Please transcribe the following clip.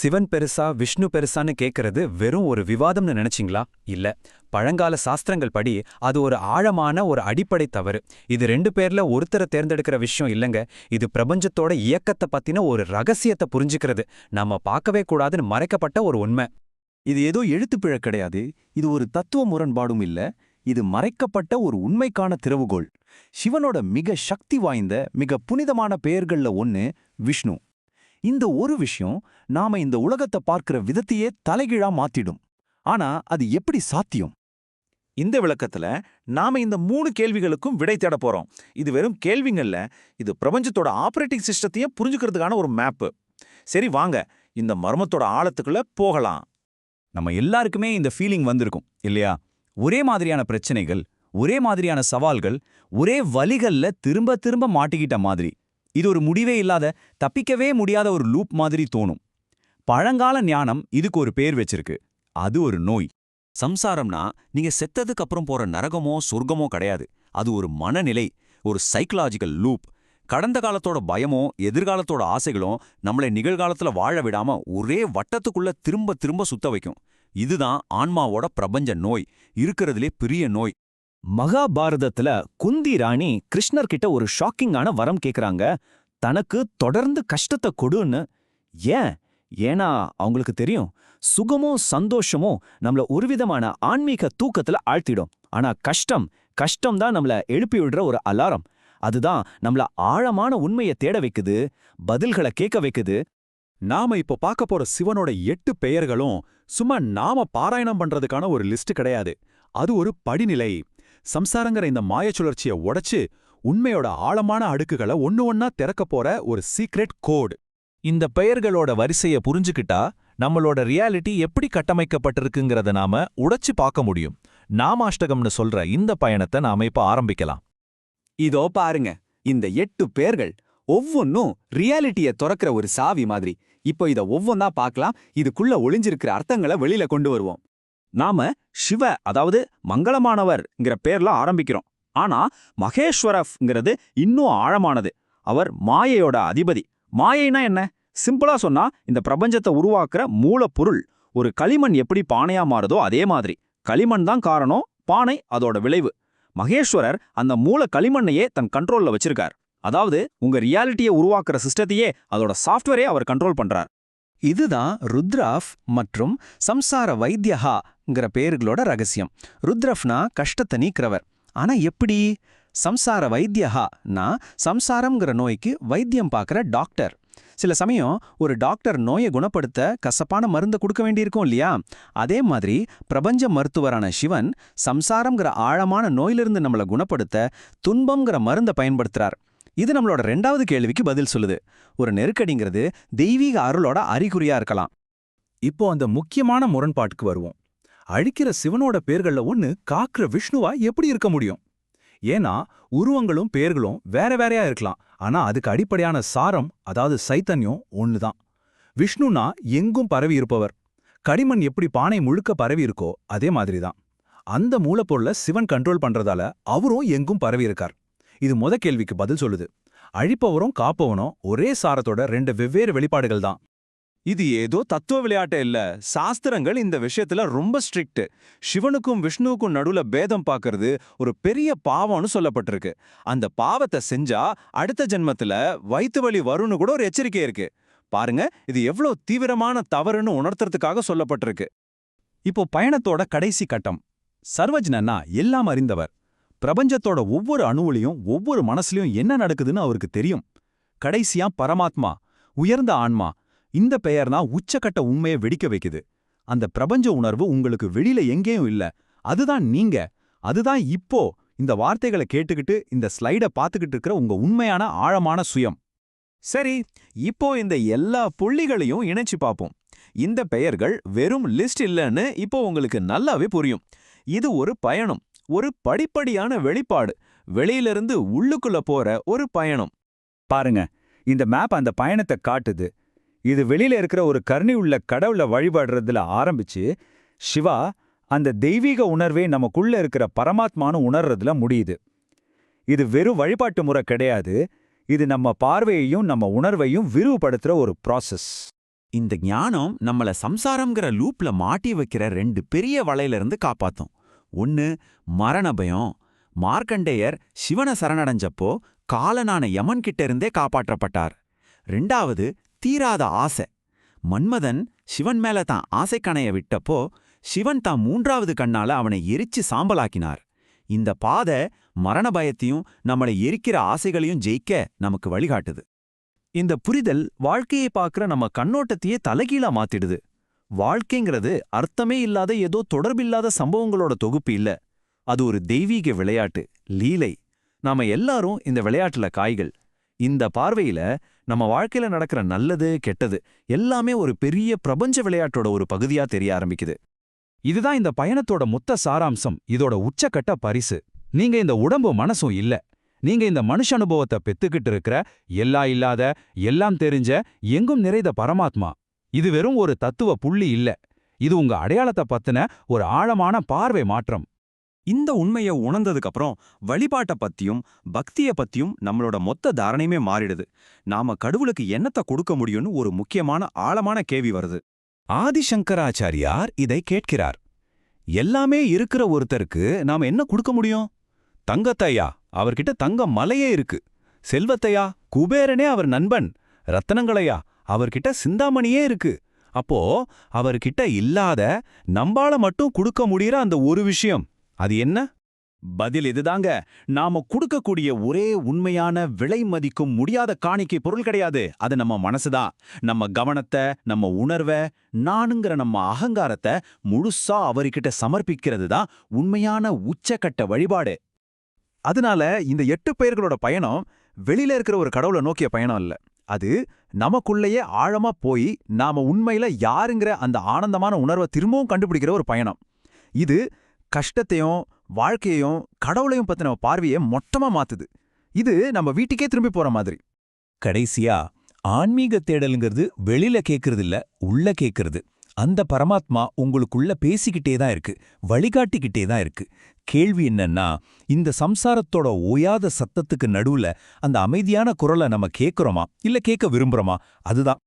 சிவன் பெருசா விஷ்ணு பெருசான்னு கேட்கறது வெறும் ஒரு விவாதம்னு நினைச்சிங்களா? இல்ல. பழங்கால சாஸ்திரங்கள் படி அது ஒரு ஆழமான ஒரு அடிப்படை தவறு. இது ரெண்டு பேர்ல ஒருத்தரை தேர்ந்தெடுக்கிற விஷயம் இல்லைங்க. இது பிரபஞ்சத்தோட இயக்கத்தை பத்தின ஒரு ரகசியத்தை புரிஞ்சுக்கிறது. நம்ம பார்க்கவே கூடாதுன்னு மறைக்கப்பட்ட ஒரு உண்மை. இது ஏதோ எழுத்துப்பிழை கிடையாது. இது ஒரு தத்துவ முரண்பாடும் இல்ல. இது மறைக்கப்பட்ட ஒரு உண்மைக்கான திறவுகோள். சிவனோட மிக சக்தி வாய்ந்த மிக புனிதமான பெயர்கள்ல ஒன்னு விஷ்ணு. இந்த ஒரு விஷயம் நாம இந்த உலகத்தை பார்க்கிற விதத்தையே தலைகீழா மாத்திடும். ஆனா அது எப்படி சாத்தியம்? இந்த விளக்கத்துல நாம இந்த மூணு கேள்விகளுக்கும் விடை தேட போறோம். இது வெறும் கேள்விங்கள்ல இது பிரபஞ்சத்தோட ஆபரேட்டிங் சிஸ்டத்தையே புரிஞ்சுக்கிறதுக்கான ஒரு மேப்பு. சரி வாங்க. இந்த மர்மத்தோட ஆழத்துக்குள்ள போகலாம். நம்ம எல்லாருக்குமே இந்த ஃபீலிங் வந்திருக்கும் இல்லையா? ஒரே மாதிரியான பிரச்சனைகள் ஒரே மாதிரியான சவால்கள் ஒரே வலிகள்ல திரும்ப திரும்ப மாட்டிக்கிட்ட மாதிரி. இது ஒரு முடிவே இல்லாத தப்பிக்கவே முடியாத ஒரு லூப் மாதிரி தோணும். பழங்கால ஞானம் இதுக்கு ஒரு பேர் வச்சிருக்கு. அது ஒரு நோய். சம்சாரம்னா நீங்க செத்ததுக்கு அப்புறம் போற நரகமோ சொர்க்கமோ கிடையாது. அது ஒரு மனநிலை ஒரு சைக்கலாஜிக்கல் லூப் கடந்த காலத்தோட பயமோ எதிர்காலத்தோட ஆசைகளும் நம்மளை நிகழ்காலத்துல வாழ விடாம ஒரே வட்டத்துக்குள்ள திரும்ப திரும்ப சுத்த வைக்கும். இதுதான் ஆன்மாவோட பிரபஞ்ச நோய். இருக்கிறதுலே பெரிய நோய். மகாபாரதத்துல குந்தி ராணி கிருஷ்ணர்கிட்ட ஒரு ஷாக்கிங்கான வரம் கேக்குறாங்க. தனக்கு தொடர்ந்து கஷ்டத்தை கொடுன்னு. ஏன்? ஏன்னா அவங்களுக்கு தெரியும் சுகமோ சந்தோஷமோ நம்மள ஒரு விதமான ஆன்மீக தூக்கத்துல ஆழ்த்திடும். ஆனா கஷ்டம் கஷ்டம் தான் நம்மள எழுப்பி விடுற ஒரு அலாரம். அதுதான் நம்மள ஆழமான உண்மையை தேட வைக்குது பதில்களை கேட்க வைக்குது. நாம இப்ப பார்க்க போற சிவனோட எட்டு பெயர்களும் சும்மா நாம பாராயணம் பண்றதுக்கான ஒரு லிஸ்ட் கிடையாது. அது ஒரு படிநிலை. சம்சாரங்கிற இந்த மாய சுழற்சியை உடைச்சு உண்மையோட ஆழமான அடுக்குகளை ஒன்னு ஒன்னா திறக்க போற ஒரு சீக்ரெட் கோட் இந்த பெயர்களோட வரிசைய புரிஞ்சுக்கிட்டா நம்மளோட ரியாலிட்டி எப்படி கட்டமைக்கப்பட்டிருக்குங்கிறத நாம உடைச்சு பார்க்க முடியும். நாமாஷ்டகம்னு சொல்ற இந்த பயணத்தை நாம இப்ப ஆரம்பிக்கலாம். இதோ பாருங்க இந்த எட்டு பேர்கள் ஒவ்வொன்னும் ரியாலிட்டிய துறக்கிற ஒரு சாவி மாதிரி. இப்போ இத ஒவ்வொன்னா பார்க்கலாம் இதுக்குள்ள ஒளிஞ்சிருக்கிற அர்த்தங்களை வெளியில கொண்டு வருவோம். நாம சிவ அதாவது மங்களமானவர்ங்கிற பேர்ல ஆரம்பிக்கிறோம். ஆனா மகேஸ்வரஃப்ங்கிறது இன்னும் ஆழமானது. அவர் மாயையோட அதிபதி. மாயைனா என்ன? சிம்பிளா சொன்னா இந்த பிரபஞ்சத்தை உருவாக்குற மூலப்பொருள். ஒரு களிமண் எப்படி பானையா மாறுதோ அதே மாதிரி. களிமண் தான் காரணம் பானை அதோட விளைவு. மகேஸ்வரர் அந்த மூல களிமண்ணையே தன் கண்ட்ரோல்ல வச்சிருக்கார். அதாவது உங்க ரியாலிட்டியை உருவாக்குற சிஸ்டத்தையே அதோட சாஃப்ட்வேரே அவர் கண்ட்ரோல் பண்றார். இதுதான் ருத்ராஃப் மற்றும் சம்சார ருத்ரஃப்ங்கிற பேர்களோட ரகசியம். ருத்ரஃப்னா கஷ்டத்தை நீக்கிறவர். ஆனா எப்படி? சம்சார வைத்தியஹானா சம்சாரம்ங்கிற நோய்க்கு வைத்தியம் பார்க்குற டாக்டர். சில சமயம் ஒரு டாக்டர் நோயை குணப்படுத்த கசப்பான மருந்தை கொடுக்க வேண்டியிருக்கும் இல்லையா? அதே மாதிரி பிரபஞ்ச மருத்துவரான சிவன் சம்சாரம்ங்கிற ஆழமான நோயிலிருந்து நம்மளை குணப்படுத்த துன்பம்ங்கிற மருந்தை பயன்படுத்துறார். இது நம்மளோட ரெண்டாவது கேள்விக்கு பதில் சொல்லுது. ஒரு நெருக்கடிங்கிறது தெய்வீக அருளோட அறிகுறியா இருக்கலாம். இப்போ அந்த முக்கியமான முரண்பாட்டுக்கு வருவோம். அழிக்கிற சிவனோட பேர்கள்ல ஒன்று காக்கிற விஷ்ணுவா எப்படி இருக்க முடியும்? ஏன்னா உருவங்களும் பேர்களும் வேற வேறையா இருக்கலாம். ஆனா அதுக்கு அடிப்படையான சாரம் அதாவது சைத்தன்யம் ஒண்ணுதான். விஷ்ணுனா எங்கும் பரவி இருப்பவர். கடிமண் எப்படி பானை முழுக்க பரவி இருக்கோ அதே மாதிரிதான். அந்த மூலப்பொருளை சிவன் கண்ட்ரோல் பண்றதால அவரும் எங்கும் பரவி இருக்கார். இது முத கேள்விக்கு பதில் சொல்லுது. அழிப்பவரும் காப்பவனும் ஒரே சாரத்தோட ரெண்டு வெவ்வேறு வெளிப்பாடுகள் தான் இது ஏதோ தத்துவ விளையாட்டு இல்ல. சாஸ்திரங்கள் இந்த விஷயத்துல ரொம்ப ஸ்ட்ரிக்ட் சிவனுக்கும் விஷ்ணுவுக்கும் நடுவுல பேதம் பாக்குறது ஒரு பெரிய பாவம்னு சொல்லப்பட்டிருக்கு. அந்த பாவத்தை செஞ்சா அடுத்த ஜென்மத்துல வயிற்று வலி வரும்னு கூட ஒரு எச்சரிக்கை இருக்கு. பாருங்க இது எவ்வளவு தீவிரமான தவறுன்னு உணர்த்துறதுக்காக சொல்லப்பட்டிருக்கு. இப்போ பயணத்தோட கடைசி கட்டம். சர்வஜ்னன்னா எல்லாம் அறிந்தவர். பிரபஞ்சத்தோட ஒவ்வொரு அணுவுலையும் ஒவ்வொரு மனசுலயும் என்ன நடக்குதுன்னு அவருக்கு தெரியும். கடைசியா பரமாத்மா உயர்ந்த ஆன்மா இந்த பெயர்னா உச்சக்கட்ட உண்மையை வெடிக்க வைக்குது. அந்த பிரபஞ்ச உணர்வு உங்களுக்கு வெளியில எங்கேயும் இல்ல. அதுதான் நீங்க. அதுதான் இப்போ இந்த வார்த்தைகளை கேட்டுக்கிட்டு இந்த ஸ்லைட பார்த்துக்கிட்டு இருக்கிற உங்க உண்மையான ஆழமான சுயம். சரி இப்போ இந்த எல்லா புள்ளிகளையும் இணைச்சு பார்ப்போம். இந்த பெயர்கள் வெறும் லிஸ்ட் இல்லைன்னு இப்போ உங்களுக்கு நல்லாவே புரியும். இது ஒரு பயணம். ஒரு படிப்படியான வெளிப்பாடு. வெளியிலிருந்து உள்ளுக்குள்ள போற ஒரு பயணம். பாருங்க இந்த மேப் அந்த பயணத்தை காட்டுது. இது வெளியில இருக்கிற ஒரு கருணை உள்ள கடவுளை வழிபடுறதுல ஆரம்பிச்சு சிவா அந்த தெய்வீக உணர்வே நமக்குள்ள இருக்கிற பரமாத்மான்னு உணர்றதுல முடியுது. இது வெறும் வழிபாட்டு முறை கிடையாது. இது நம்ம பார்வையையும் நம்ம உணர்வையும் விரிவுபடுத்துற ஒரு ப்ராசஸ் இந்த ஞானம் நம்மள சம்சாரம்ங்கிற லூப்ல மாட்டி வைக்கிற ரெண்டு பெரிய வலையிலிருந்து காப்பாத்தும். ஒன்னு மரண பயம். மார்க்கண்டேயர் சிவனை சரணடைஞ்சப்போ காலனான யமன் கிட்ட இருந்தே காப்பாற்றப்பட்டார். ரெண்டாவது தீராத ஆசை. மன்மதன் சிவன் மேல தான் ஆசைக்கணைய விட்டப்போ சிவன் தான் மூன்றாவது கண்ணால அவனை எரிச்சு சாம்பலாக்கினார். இந்த பாதை மரண பயத்தையும் நம்மளை எரிக்கிற ஆசைகளையும் ஜெயிக்க நமக்கு வழிகாட்டுது. இந்த புரிதல் வாழ்க்கையை பார்க்குற நம்ம கண்ணோட்டத்தையே தலைகீழா மாத்திடுது. வாழ்க்கைங்கிறது அர்த்தமே இல்லாத ஏதோ தொடர்பில்லாத சம்பவங்களோட தொகுப்பு இல்ல. அது ஒரு தெய்வீக விளையாட்டு லீலை. நாம எல்லாரும் இந்த விளையாட்டுல காய்கள். இந்த பார்வையில நம்ம வாழ்க்கையில நடக்கிற நல்லது கெட்டது எல்லாமே ஒரு பெரிய பிரபஞ்ச விளையாட்டோட ஒரு பகுதியா தெரிய ஆரம்பிக்குது. இதுதான் இந்த பயணத்தோட மொத்த சாராம்சம் இதோட உச்சக்கட்ட பரிசு. நீங்க இந்த உடம்பு மனசும் இல்ல. நீங்க இந்த மனுஷ அனுபவத்தை பெத்துக்கிட்டு இருக்கிற எல்லா இல்லாத எல்லாம் தெரிஞ்ச எங்கும் நிறைந்த பரமாத்மா. இது வெறும் ஒரு தத்துவ புள்ளி இல்ல. இது உங்க அடையாளத்தை பத்தின ஒரு ஆழமான பார்வை மாற்றம். இந்த உண்மையை உணர்ந்ததுக்கப்புறம் வழிபாட்டை பத்தியும் பக்திய பத்தியும் நம்மளோட மொத்த தாரணையுமே மாறிடுது. நாம கடவுளுக்கு என்னத்தை கொடுக்க முடியும்னு ஒரு முக்கியமான ஆழமான கேள்வி வருது. ஆதிசங்கராச்சாரியார் இதை கேட்கிறார். எல்லாமே இருக்கிற ஒருத்தருக்கு நாம என்ன கொடுக்க முடியும்? தங்கத்தையா? அவர்கிட்ட தங்க மலையே இருக்கு. செல்வத்தையா? குபேரனே அவர் நண்பன். ரத்தனங்களையா? அவர்கிட்ட சிந்தாமணியே இருக்கு. அப்போ அவர்கிட்ட இல்லாத நம்பால மட்டும் கொடுக்க முடியற அந்த ஒரு விஷயம். அது என்ன? பதில் இதுதாங்க. நாம கொடுக்கக்கூடிய ஒரே உண்மையான விலை மதிக்கும் முடியாத காணிக்கை பொருள் கிடையாது. அது நம்ம மனசுதான். நம்ம கவனத்தை நம்ம உணர்வை நானுங்கிற நம்ம அகங்காரத்தை முழுசா அவர்கிட்ட சமர்ப்பிக்கிறது தான் உண்மையான உச்சக்கட்ட வழிபாடு. அதனால இந்த எட்டு பெயர்களோட பயணம் வெளியில இருக்கிற ஒரு கடவுளை நோக்கிய பயணம் இல்ல அது நமக்குள்ளேயே ஆழமா போய் நாம உண்மையில யாருங்கிற அந்த ஆனந்தமான உணர்வை திரும்பவும் கண்டுபிடிக்கிற ஒரு பயணம். இது கஷ்டத்தையும் வாழ்க்கையையும் கடவுளையும் பத்தின பார்வையை மொட்டமா மாத்துது. இது நம்ம வீட்டுக்கே திரும்பி போற மாதிரி. கடைசியா ஆன்மீக தேடலுங்கிறது வெளியில கேட்கறது இல்ல உள்ள கேட்கறது அந்த பரமாத்மா உங்களுக்குள்ள பேசிக்கிட்டே தான் இருக்கு வழிகாட்டிக்கிட்டே தான் இருக்கு. கேள்வி என்னன்னா இந்த சம்சாரத்தோட ஓயாத சத்தத்துக்கு நடுவுல அந்த அமைதியான குரலை நம்ம கேட்குறோமா இல்ல கேட்க விரும்புறோமா? அதுதான்.